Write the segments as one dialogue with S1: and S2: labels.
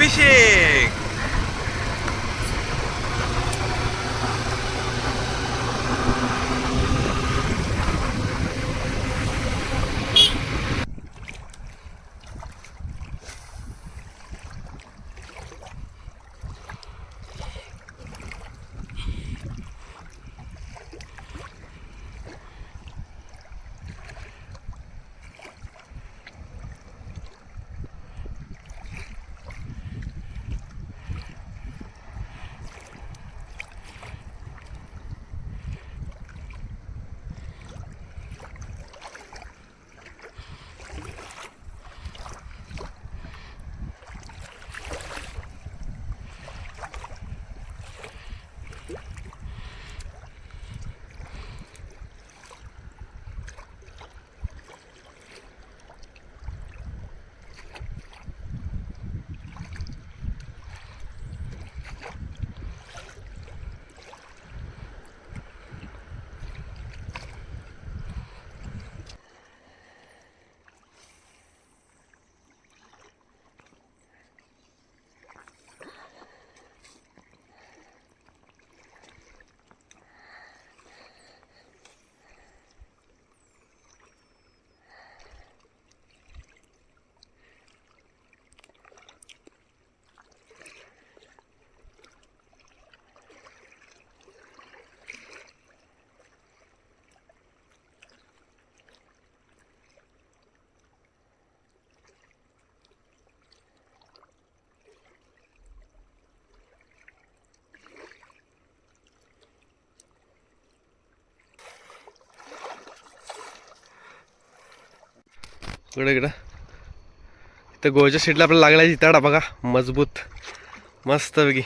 S1: 피싱! इकडं इकडं. इथं गोळच्या शीटला आपल्याला लागला जिताडा बघा. मजबूत. मस्त पैकी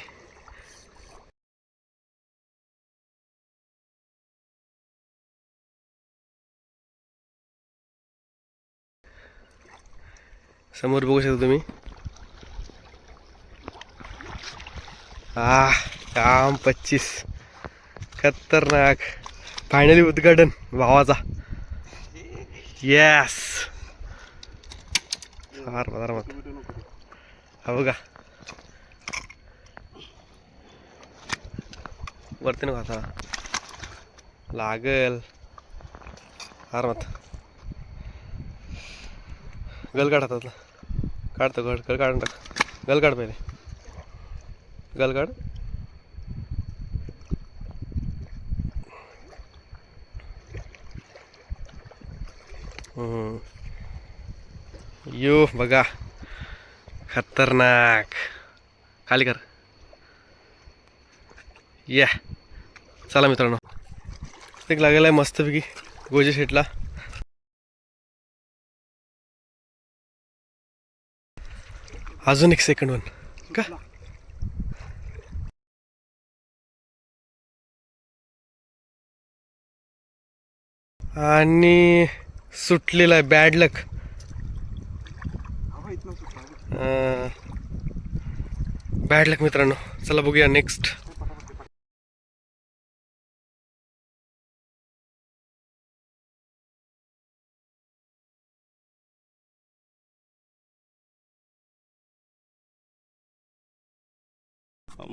S1: समोर बघू शकता तुम्ही. आ काम पच्चीस. खतरनाक. फायनली उद्घाटन भावाचा. येस फार मत हा बघा. वरती नको आता. लागल. मत गल काढ हातातला काढतो गल गल काढून टाक. गल काढ पहिले. गल काढ. हम्म. यो बघा खतरनाक खाली कर या चला मित्रांनो एक लागेल आहे मस्तपैकी गोजे शेटला अजून एक सेकंड वन का आणि सुटलेला आहे बॅड लक बॅड लक मित्रांनो. चला बघूया नेक्स्ट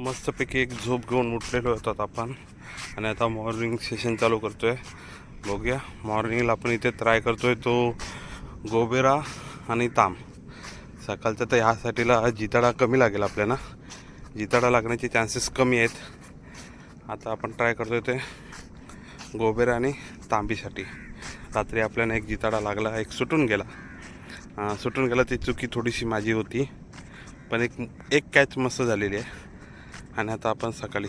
S2: मस्तपैकी एक झोप घेऊन उठलेलो होतात आपण. आणि आता मॉर्निंग सेशन चालू करतोय. बघूया. मॉर्निंगला आपण इथे ट्राय करतोय तो गोबेरा आणि ताम. सकाळचं तर ह्यासाठीला जिताडा कमी लागेल आपल्याला. जिताडा लागण्याचे चान्सेस कमी आहेत. आता आपण ट्राय करतो ते गोबेरा आणि तांबीसाठी. रात्री आपल्याला एक जिताडा लागला एक सुटून गेला. सुटून गेला ती चुकी थोडीशी माझी होती. पण एक एक कॅच मस्त झालेली आहे. आणि आता आपण सकाळी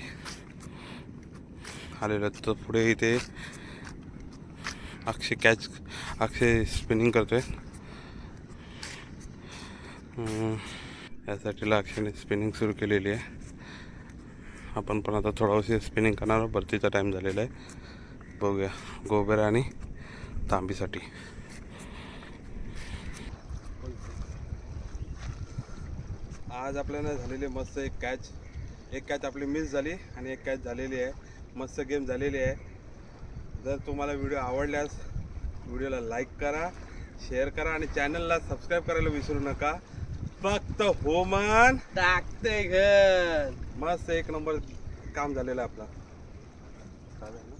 S2: आलेलो तर पुढे इथे अक्षय कॅच अक्षय स्पिनिंग करतो आहे यासाठी अक्षयने स्पिनिंग सुरू केलेली आहे. आपण पण आता थोडा उशीर स्पिनिंग करणार भरतीचा टाईम झालेला आहे. बघूया. गोबेरा आणि तांबीसाठी. आज आपल्याला झालेली मस्त एक कॅच एक कॅच आपली मिस झाली आणि एक कॅच झालेली आहे. मस्त गेम झालेली आहे. जर तुम्हाला व्हिडिओ आवडल्यास व्हिडिओला लाईक करा शेअर करा आणि चॅनलला सबस्क्राईब करायला विसरू नका. फक्त होमन
S1: टाकते घर.
S2: मस्त एक नंबर काम झालेलं आहे आपलं काय झालं?